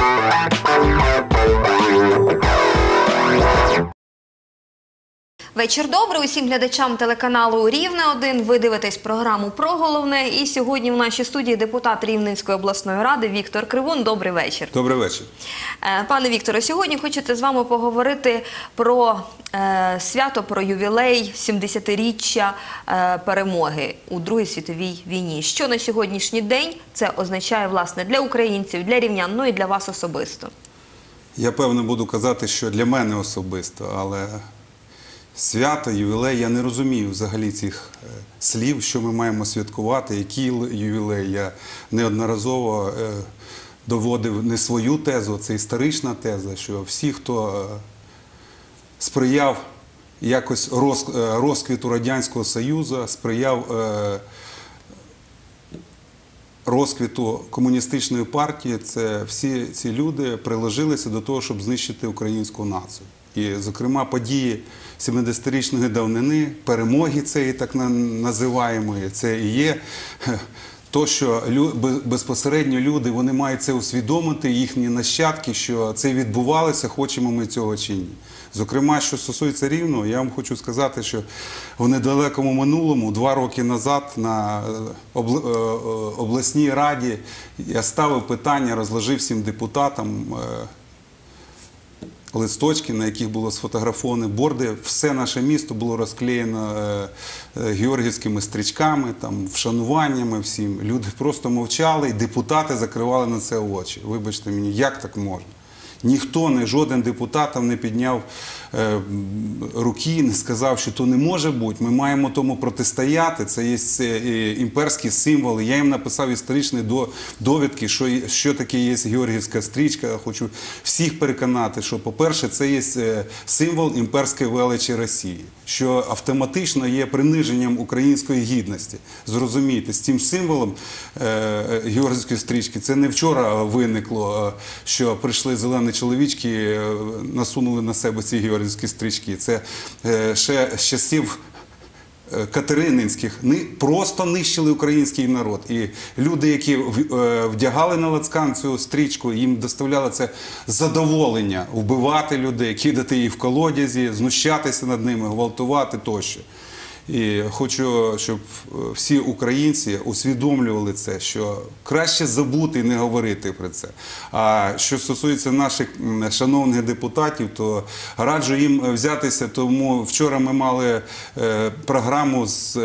Thank you. Вечір добрий усім глядачам телеканалу Рівне 1 Ви дивитесь програму про головне. І сьогодні в нашій студії депутат Рівненської обласної ради Віктор Кривун. Добрий вечір. Добрий вечір. Е, Пане Вікторе, сьогодні хочете з вами поговорити про е, свято, про ювілей 70-річчя е, перемоги у Другій світовій війні. Що на сьогоднішній день це означає власне для українців, для рівнян, ну і для вас особисто. Я певно буду казати, що для мене особисто, але свято, ювілей, я не розумію взагалі цих е, слів, що ми маємо святкувати, л- ювілей. Я неодноразово е, доводив не свою тезу, це історична теза, що всі, хто е, сприяв якось роз- розквіту Радянського Союзу, сприяв розквіту комуністичної партії, це всі ці люди приложилися до того, щоб знищити українську націю. І, зокрема, події 70-річної давнини, перемоги цієї так на- називаємої, це і є то, що безпосередньо люди вони мають це усвідомити, їхні нащадки, що це відбувалося, хочемо ми цього чи ні. Зокрема, що стосується рівного, я вам хочу сказати, що в недалекому минулому, два роки назад, на е, е, е, обласній раді я ставив питання, розложив всім депутатам. Листочки, на яких було сфотографовані борди. Все наше місто було розклеєно е, е, стрічками, там, вшануваннями всім. Люди просто мовчали, і депутати закривали на це очі. Вибачте мені, як так можна? Ніхто, не жоден депутат не підняв е, руки, не сказав, що то не може бути. Ми маємо тому протистояти. Це є імперські символи. Я їм написав історичні до- довідки, що, таке є Георгіївська стрічка. Хочу всіх переконати, що, по-перше, це є е, символ імперської величі Росії, що автоматично є приниженням української гідності. Зрозумійте, з цим символом е, Георгіївської стрічки це не вчора виникло, що прийшли зелені чоловічки, насунули на себе ці георгіївські стрічки. Це е, ще з часів е, Катерининських ни- просто нищили український народ. І люди, які е, вдягали на лацкан цю стрічку, їм доставляло це задоволення вбивати людей, кидати їх в колодязі, знущатися над ними, гвалтувати тощо. І хочу, щоб е, всі українці усвідомлювали це, що краще забути і не говорити про це. А що стосується наших шановних депутатів, то раджу їм е, взятися. Тому вчора ми мали е, програму з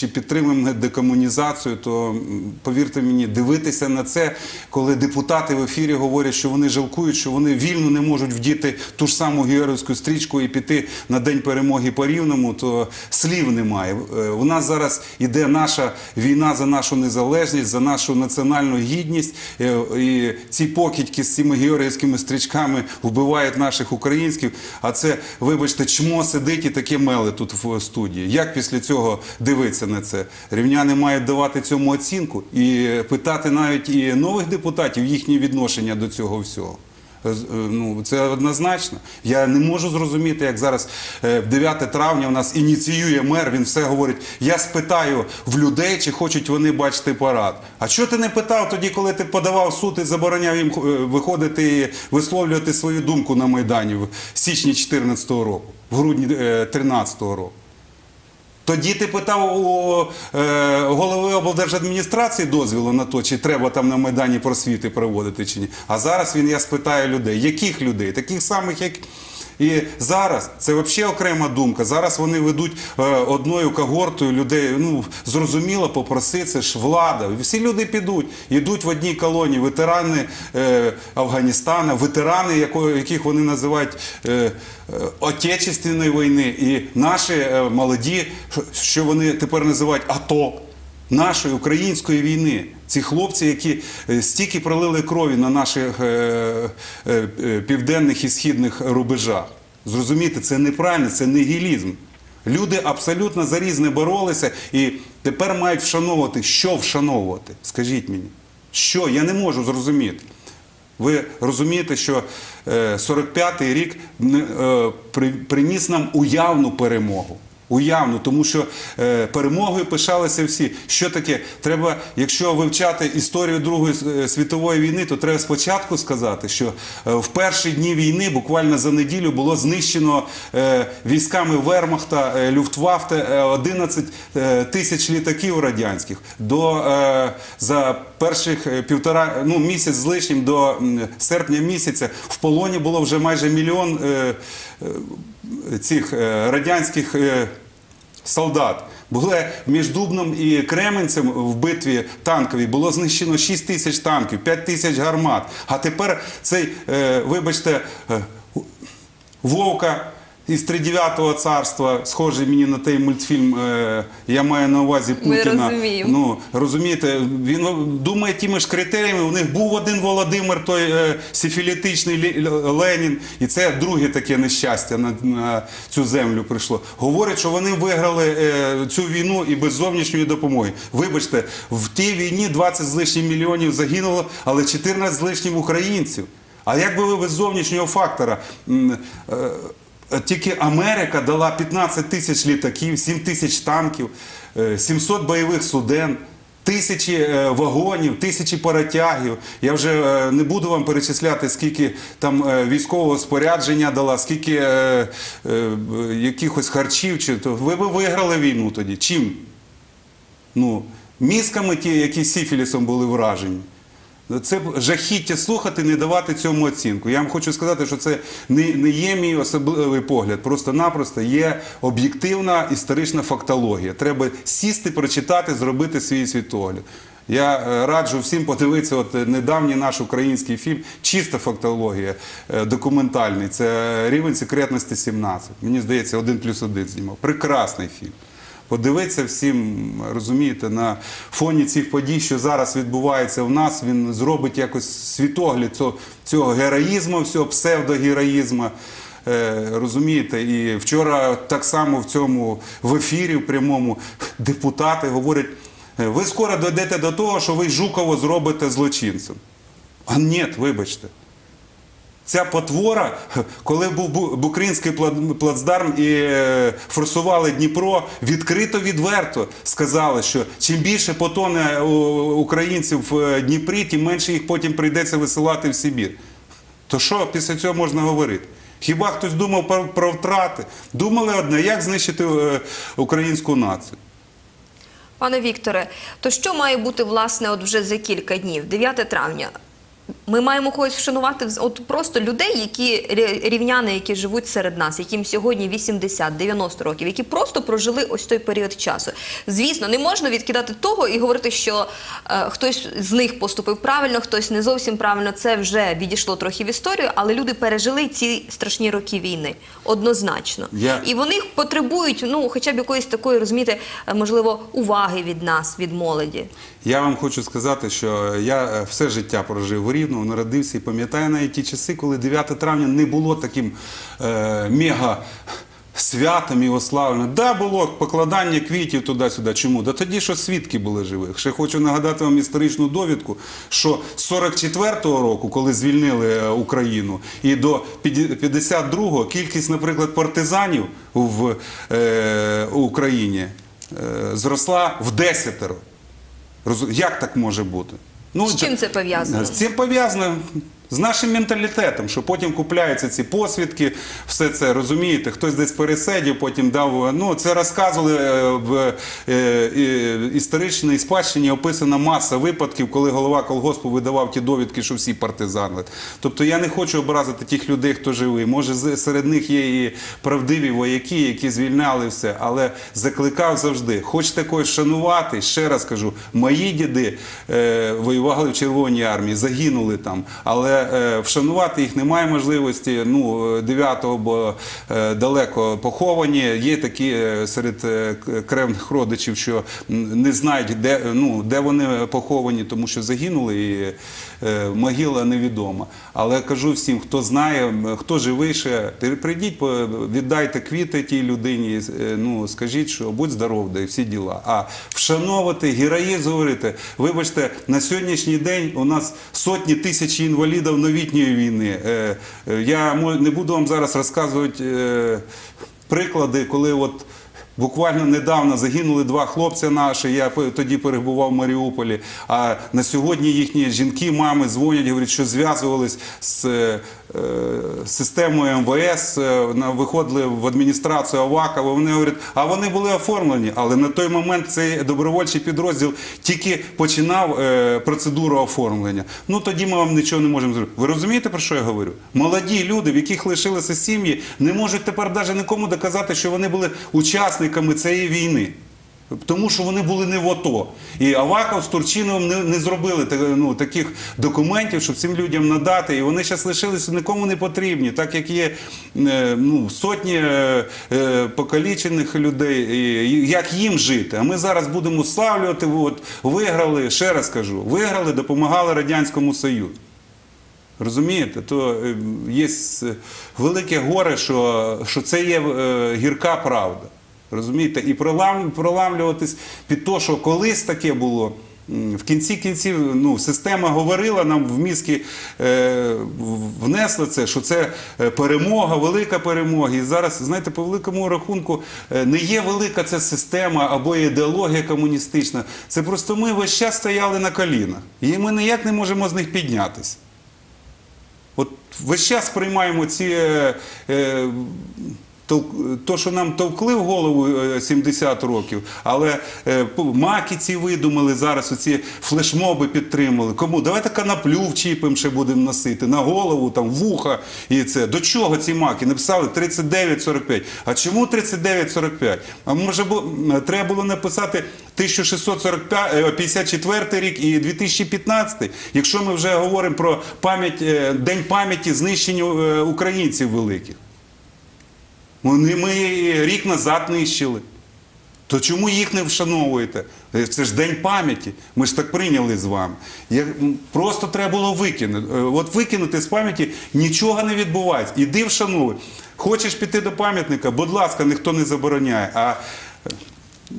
чи підтримуємо декомунізацію, то повірте мені, дивитися на це, коли депутати в ефірі говорять, що вони жалкують, що вони вільно не можуть вдіти ту ж саму георгіївську стрічку і піти на день перемоги по рівному, то слів немає. Е, У нас зараз іде наша війна за нашу незалежність, за нашу національну гідність. Е, І ці покидьки з цими георгіївськими стрічками вбивають наших українських. А це, вибачте, чмо сидить і таке меле тут в студії. Як після цього дивитися на це? Рівняни мають давати цьому оцінку і питати навіть і нових депутатів їхні відношення до цього всього. Е, Ну, це однозначно. Я не можу зрозуміти, як зараз е, в 9 травня у нас ініціює мер, він все говорить. Я спитаю в людей, чи хочуть вони бачити парад. А що ти не питав тоді, коли ти подавав суд і забороняв їм е, виходити і висловлювати свою думку на Майдані в січні 2014 року, в грудні 2013 року? Тоді ти питав у е, голови облдержадміністрації дозвілу на то, чи треба там на Майдані просвіти проводити чи ні. А зараз він я спитаю людей. Яких людей? Таких самих, як. І зараз це взагалі окрема думка. Зараз вони ведуть е, одною когортою людей. Ну зрозуміло, попроси, це ж влада. Всі люди підуть, йдуть в одній колонії. Ветерани е, Афганістана, ветерани, яких вони називають е, Отечественної війни, і наші молоді, що вони тепер називають АТО нашої української війни. Ці хлопці, які е, стільки пролили крові на наших е, е, південних і східних рубежах. Зрозумієте, це неправильно, це нігілізм. Люди абсолютно за різне боролися і тепер мають вшановувати. Що вшановувати? Скажіть мені, що? Я не можу зрозуміти. Ви розумієте, що е, 45-й рік приніс нам уявну перемогу. Уявно, тому що е, перемогою пишалися всі. Що таке? Треба, якщо вивчати історію Другої е, світової війни, то треба спочатку сказати, що е, в перші дні війни, буквально за неділю, було знищено е, військами Вермахта, е, Люфтвафте е, 11 е, тисяч літаків радянських. До е, за перших е, півтора ну місяць з лишнім до серпня місяця в полоні було вже майже мільйон. Е, е, цих е, радянських е, солдат. Були між Дубном і Кременцем в битві танковій було знищено 6 тисяч танків, 5 тисяч гармат. А тепер цей, е, вибачте, е, Вовка із тридев'ятого царства, схожий мені на той мультфільм, е, я маю на увазі Путіна. розуміємо. Ну, розумієте, він думає тими ж критеріями. У них був один Володимир, той е, сифілітичний Лі- Ленін, і це друге таке нещастя на, на цю землю прийшло. Говорять, що вони виграли е, цю війну і без зовнішньої допомоги. Вибачте, в тій війні 20 з лишнім мільйонів загинуло, але 14 з лишнім українців. А як би ви без зовнішнього фактора? м, е, Тільки Америка дала 15 тисяч літаків, 7 тисяч танків, е, 700 бойових суден, тисячі е, вагонів, тисячі паротягів. Я вже е, не буду вам перечисляти, скільки там е, військового спорядження дала, скільки е, е, якихось харчів. Чи то ви би виграли війну тоді? Чим? Ну, мізками ті, які сіфілісом були вражені. Це жахіття слухати, не давати цьому оцінку. Я вам хочу сказати, що це не, не є мій особливий погляд. Просто-напросто є об'єктивна історична фактологія. Треба сісти, прочитати, зробити свій світогляд. Я е, раджу всім подивитися от е, недавній наш український фільм, чиста фактологія, е, документальний. Це рівень секретності 17. Мені здається, один плюс один знімав. Прекрасний фільм. Подивитися всім, розумієте, на фоні цих подій, що зараз відбувається в нас, він зробить якось світогляд цього, героїзму, всього псевдогероїзму. Е, розумієте, і вчора так само в цьому в ефірі в прямому депутати говорять: «Е, ви скоро дійдете до того, що ви Жуково зробите злочинцем. А ні, вибачте. Ця потвора, коли був Бу- Букринський плацдарм і е, форсували Дніпро, відкрито відверто сказали, що чим більше потоне українців в е, Дніпрі, тим менше їх потім прийдеться висилати в Сибір. То що після цього можна говорити? Хіба хтось думав про, про втрати? Думали одне, як знищити е, українську націю? Пане Вікторе, то що має бути власне от вже за кілька днів, 9 травня? Ми маємо когось вшанувати от просто людей, які рі- рівняни, які живуть серед нас, яким сьогодні 80-90 років, які просто прожили ось той період часу. Звісно, не можна відкидати того і говорити, що е, хтось з них поступив правильно, хтось не зовсім правильно. Це вже відійшло трохи в історію, але люди пережили ці страшні роки війни однозначно. Я- І вони потребують, ну, хоча б якоїсь такої, розумієте, е, можливо, уваги від нас, від молоді. Я вам хочу сказати, що я е, все життя прожив в Рівному, народився і пам'ятаю навіть ті часи, коли 9 травня не було таким е, мега. Святом і ославленим. Да, було покладання квітів туди-сюди. Чому? Да тоді, що свідки були живих. Ще хочу нагадати вам історичну довідку, що з 44-го року, коли звільнили е, Україну, і до 52-го кількість, наприклад, партизанів в е, Україні е, зросла в десятеро. Як так може бути? Ну, З чим це пов'язано? З цим пов'язано з нашим менталітетом, що потім купляються ці посвідки, все це розумієте, хтось десь пересидів, потім дав. Ну, це розказували е, в е, історичній спадщині описана маса випадків, коли голова колгоспу видавав ті довідки, що всі партизани. Тобто я не хочу образити тих людей, хто живий. Може, серед них є і правдиві вояки, які звільняли все, але закликав завжди. Хочете когось шанувати, ще раз кажу, мої діди е, воювали в Червоній армії, загинули там, але е, вшанувати їх немає можливості. Ну, 9-го, бо е, далеко поховані. Є такі е, серед е, кревних родичів, що не знають, де, ну, де вони поховані, тому що загинули і е, могила невідома. Але кажу всім, хто знає, хто живий ще, прийдіть, віддайте квіти тій людині, е, ну, скажіть, що будь здоров, да і всі діла. А вшановувати, героїзм говорити, вибачте, на сьогоднішній день у нас сотні тисяч інвалідів новітньої війни. Е, е, Я не буду вам зараз розказувати е, приклади, коли от Буквально недавно загинули два хлопця наші. Я тоді перебував в Маріуполі. А на сьогодні їхні жінки, мами дзвонять, говорять, що зв'язувались з е, системою МВС, е, виходили в адміністрацію Авакова. Вони говорять, а вони були оформлені. Але на той момент цей добровольчий підрозділ тільки починав е, процедуру оформлення. Ну тоді ми вам нічого не можемо зробити. Ви розумієте, про що я говорю? Молоді люди, в яких лишилися сім'ї, не можуть тепер навіть нікому доказати, що вони були учасниками цієї війни. Тому що вони були не в АТО. І Аваков з Турчиновим не, не зробили ну, таких документів, щоб цим людям надати. І вони зараз лишилися нікому не потрібні, так як є е, ну, сотні е, е, покалічених людей. І як їм жити? А ми зараз будемо славлювати, от, виграли, ще раз кажу, виграли, допомагали Радянському Союзу. Розумієте, то е, є е, велике горе, що, що це є е, гірка правда. Розумієте? І пролам, проламлюватись під те, що колись таке було. В кінці кінців ну, система говорила нам в мізки, е, в- внесла це, що це е, перемога, велика перемога. І зараз, знаєте, по великому рахунку е, не є велика ця система або ідеологія комуністична. Це просто ми весь час стояли на колінах. І ми ніяк не можемо з них піднятися. От весь час приймаємо ці. Е, е, то, що нам товкли в голову е, 70 років, але е, маки ці видумали зараз, оці флешмоби підтримали. Кому? Давайте канаплю вчіпимо, ще будемо носити на голову, там, вуха і це. До чого ці маки? Написали 39-45. А чому 39-45? А може м, треба було написати 1654 рік і 2015, якщо ми вже говоримо про пам'ять, е, День пам'яті знищення е, українців великих. Вони ми рік назад нищили. То чому їх не вшановуєте? Е, Це ж день пам'яті. Ми ж так прийняли з вами. Я- Просто треба було викинути. Е, От викинути з пам'яті нічого не відбувається. Іди вшановуй. Хочеш піти до пам'ятника, будь ласка, ніхто не забороняє. А е,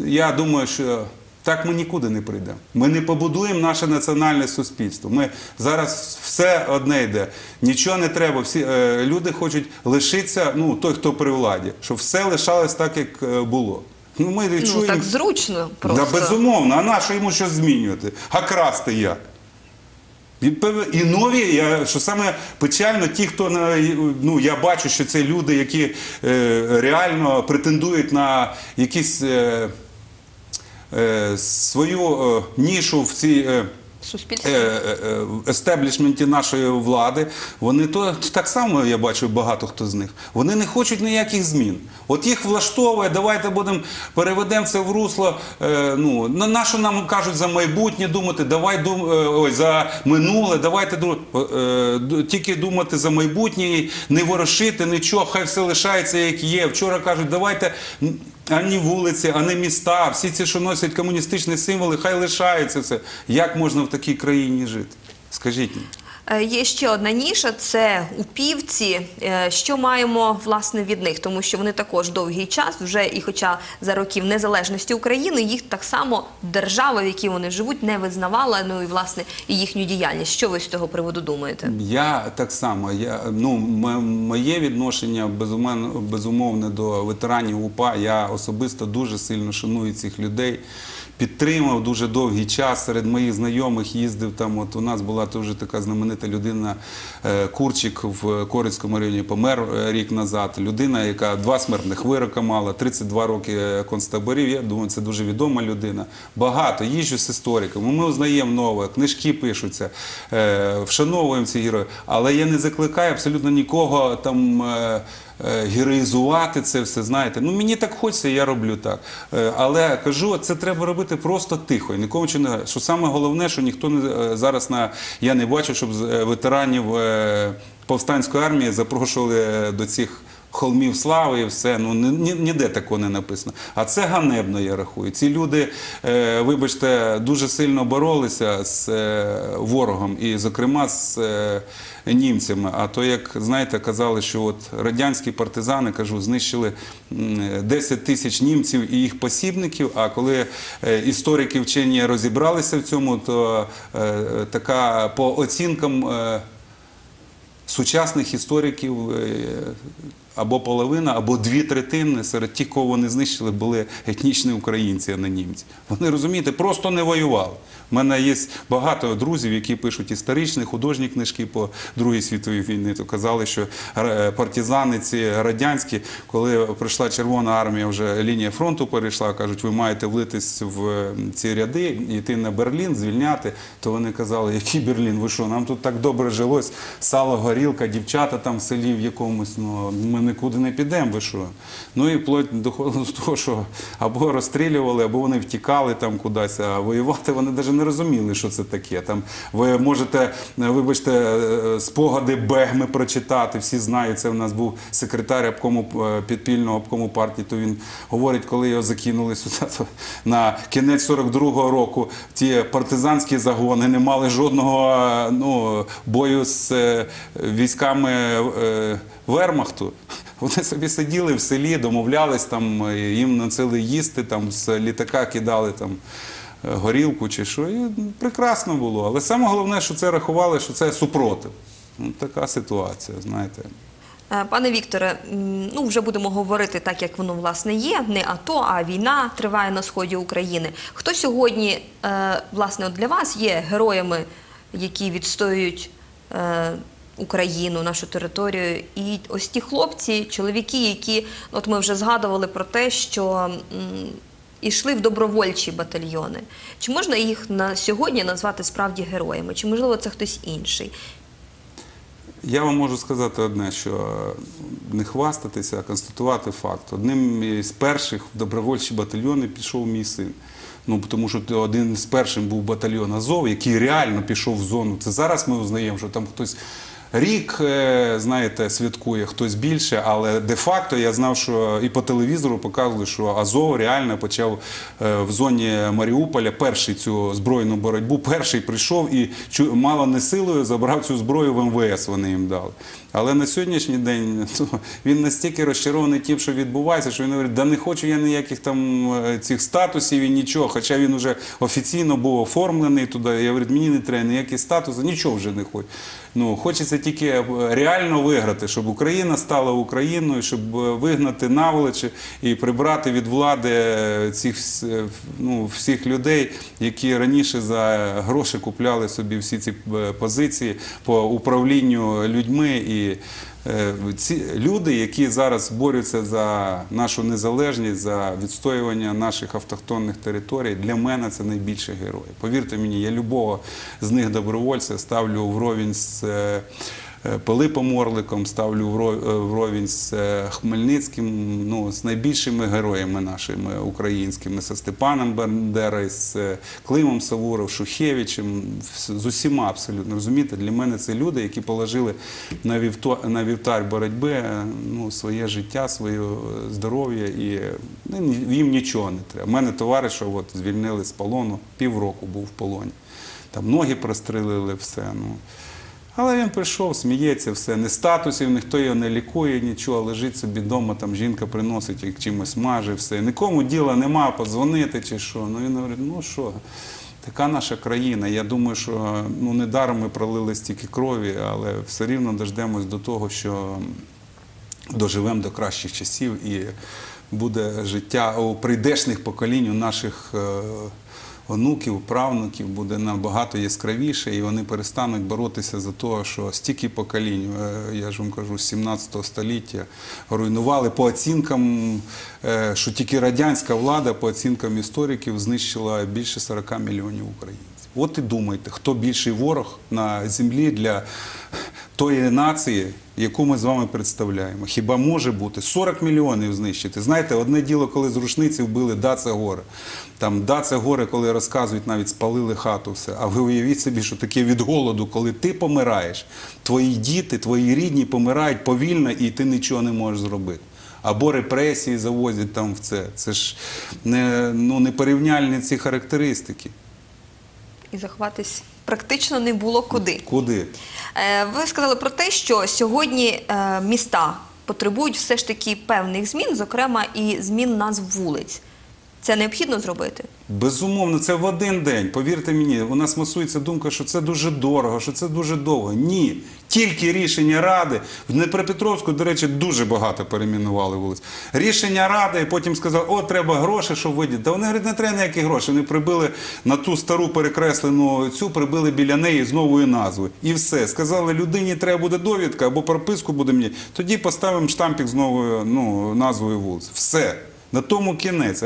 я думаю, що так ми нікуди не прийдемо. Ми не побудуємо наше національне суспільство. Ми зараз все одне йде. Нічого не треба. Всі е, люди хочуть лишитися, ну той, хто при владі, щоб все лишалось так, як е, було. Ну, ми Ну так зручно просто. Да, безумовно, а на що йому щось змінювати? А красти як? І, нові, я, що саме печально, ті, хто на ну я бачу, що це люди, які е, реально претендують на якісь е, свою е, нішу в цій. Е, е, е, е, естеблішменті нашої влади, вони то так само я бачу багато хто з них. Вони не хочуть ніяких змін. От їх влаштовує, давайте будемо переведемо це в русло. Е, ну на що нам кажуть за майбутнє думати, давай дум, е, ой, за минуле, давайте е, тільки думати за майбутнє, не ворошити нічого, хай все лишається як є. Вчора кажуть, давайте. Ані вулиці, ані міста, всі ці, що носять комуністичні символи, хай лишаються все. Як можна в такій країні жити? Скажіть мені. Е, Є ще одна ніша це упівці. Е, Що маємо власне від них? Тому що вони також довгий час, вже і хоча за років незалежності України, їх так само держава, в якій вони живуть, не визнавала. Ну і власне і їхню діяльність. Що ви з цього приводу думаєте? Я так само. Я, ну, моє відношення безумовно, безумовне до ветеранів УПА. Я особисто дуже сильно шаную цих людей. Підтримав дуже довгий час серед моїх знайомих. Їздив там. От у нас була теж така знаменита людина е, Курчик в Корицькому районі. Помер е, рік назад. Людина, яка два смертних вирока мала, 32 роки е, концтаборів. Я думаю, це дуже відома людина. Багато їжджу з істориками. Ми узнаємо нове, книжки пишуться, вшановуємо ці герої. Але я не закликаю абсолютно нікого там. Е, Героїзувати це все, знаєте. Ну мені так хочеться, я роблю так. Е, Але кажу, це треба робити просто тихо, і нікому чи не. Що саме головне, що ніхто не е, зараз на я не бачу, щоб ветеранів повстанської армії запрошували до цих. Холмів слави і все, ну ні- ні- ніде такого не написано. А це ганебно, я рахую. Ці люди, е, вибачте, дуже сильно боролися з е, ворогом, і, зокрема, з е, німцями. А то, як знаєте, казали, що от радянські партизани, кажу, знищили 10 тисяч німців і їх посібників. А коли історики вчені розібралися в цьому, то така по оцінкам. сучасних істориків або половина, або дві третини серед тих, кого вони знищили, були етнічні українці, а не німці. Вони розумієте, просто не воювали. У мене є багато друзів, які пишуть історичні, художні книжки по Другій світовій війні. То казали, що е, партизани ці радянські, коли прийшла Червона армія, вже лінія фронту перейшла, кажуть, ви маєте влитись в е, ці ряди, йти на Берлін, звільняти. То вони казали, який Берлін? Ви що? Нам тут так добре жилось, сало, горілка, дівчата там в селі в якомусь. Ну ми нікуди не підемо. Ви що? Ну і вплоть доходило до того, що або розстрілювали, або вони втікали там кудись, а воювати вони навіть не розуміли, що це таке. Там ви можете, е, вибачте, е, спогади Бегми прочитати. Всі знають, це в нас був секретар обкому е, підпільного обкому партії. То він говорить, коли його закинули сюди то на кінець 42-го року. Ті партизанські загони не мали жодного ну, бою з військами Вермахту. Вони собі сиділи в селі, домовлялись там, е, їм нацили їсти, там з літака кидали там е, горілку чи що. І прекрасно було. Але саме головне, що це рахували, що це супротив. Ну, така ситуація, знаєте. Е, Пане Вікторе, ну вже будемо говорити так, як воно власне є. Не АТО, а війна триває на сході України. Хто сьогодні власне для вас є героями, які відстоюють Україну, нашу територію? І ось ті хлопці, чоловіки, які от ми вже згадували про те, що м, ішли в добровольчі батальйони. Чи можна їх на сьогодні назвати справді героями? Чи можливо це хтось інший? Я вам можу сказати одне, що не хвастатися, а констатувати факт. Одним із перших в добровольчі батальйони пішов мій син. Ну, тому що один з перших був батальйон Азов, який реально пішов в зону. Це зараз ми узнаємо, що там хтось рік, е, знаєте, святкує, хтось більше, але де-факто я знав, що і по телевізору показували, що Азов реально почав е, в зоні Маріуполя перший цю збройну боротьбу, перший прийшов і мало не силою забрав цю зброю в МВС. Вони їм дали. Але на сьогоднішній день ну, він настільки розчарований тим, що відбувається, що він говорить, да не хочу я ніяких там е, цих статусів і нічого. Хоча він вже офіційно був оформлений туди. Я говорю, мені не треба ніякі статуси, нічого вже не хочу. Ну, хочеться тільки е, реально виграти, щоб Україна стала Україною, щоб е, вигнати наволочі і прибрати від влади е, цих ну, всіх людей, які раніше за гроші купляли собі всі ці позиції по управлінню людьми. І ці люди, які зараз борються за нашу незалежність, за відстоювання наших автохтонних територій, для мене це найбільші герої. Повірте мені, я любого з них добровольця ставлю в вровень з. Е, Пилипом Орликом ставлю е, вровень з е, Хмельницьким, ну, з найбільшими героями нашими українськими, з Степаном Бандерою, з Климом Савуров, Шухевичем, з усіма абсолютно. Розумієте, для мене це люди, які положили на, вівто, на вівтар боротьби ну, своє життя, своє здоров'я і ну, їм нічого не треба. У мене товариша от, звільнили з полону, півроку був в полоні. Там ноги прострелили, все. Ну. Але він прийшов, сміється, все, не статусів, ніхто його не лікує, нічого, лежить собі вдома, там жінка приносить, як чимось маже, все. Нікому діла нема, подзвонити чи що. Ну він говорить, ну що, така наша країна. Я думаю, що ну, недаром ми пролили стільки крові, але все рівно дождемось до того, що доживемо до кращих часів і буде життя у прийдешних поколінь у наших е, онуків, правнуків буде набагато яскравіше, і вони перестануть боротися за те, що стільки поколінь, е, я ж вам кажу, з 17 століття руйнували по оцінкам, е, що тільки радянська влада, по оцінкам істориків, знищила більше 40 мільйонів українців. От і думайте, хто більший ворог на землі для тої нації, яку ми з вами представляємо. Хіба може бути 40 мільйонів знищити? Знаєте, одне діло, коли з рушниці вбили, да, це горе. Там да, це горе, коли розказують, навіть спалили хату, все. А ви уявіть собі, що таке від голоду, коли ти помираєш, твої діти, твої рідні помирають повільно, і ти нічого не можеш зробити. Або репресії завозять там в це. Це ж не, ну, непорівняльні ці характеристики. І заховатись практично не було куди. Куди? Е, Ви сказали про те, що сьогодні е, міста потребують все ж таки певних змін, зокрема і змін назв вулиць. Це необхідно зробити? Безумовно, це в один день. Повірте мені, у нас масується думка, що це дуже дорого, що це дуже довго. Ні. Тільки рішення ради. В Днепропетровську, до речі, дуже багато перейменували вулиць. Рішення ради, і потім сказали, о, треба гроші, щоб видіти. Та вони говорять, не треба ніякі гроші. Вони прибили на ту стару перекреслену цю, прибили біля неї з новою назвою. І все. Сказали, людині треба буде довідка або прописку буде мені. Тоді поставимо штампік з новою ну, назвою вулиць. Все. На тому кінець.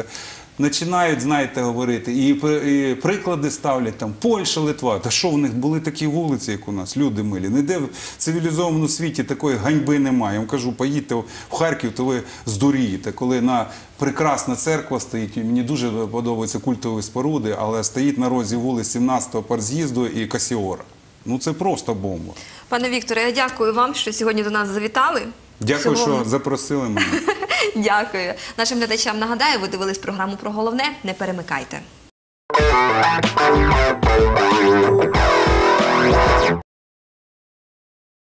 Починають, знаєте, говорити, і, і приклади ставлять там Польща, Литва. Та що в них були такі вулиці, як у нас, люди милі. Ніде в цивілізованому світі такої ганьби немає. Я вам кажу, поїдьте в Харків, то ви здурієте, коли на прекрасна церква стоїть. І мені дуже подобаються культові споруди, але стоїть на розі вулиць 17-го парз'їзду і Касіора. Ну це просто бомба. Пане Вікторе, я дякую вам, що сьогодні до нас завітали. Дякую, що запросили мене. Дякую. Нашим глядачам нагадаю, ви дивились програму про головне. Не перемикайте.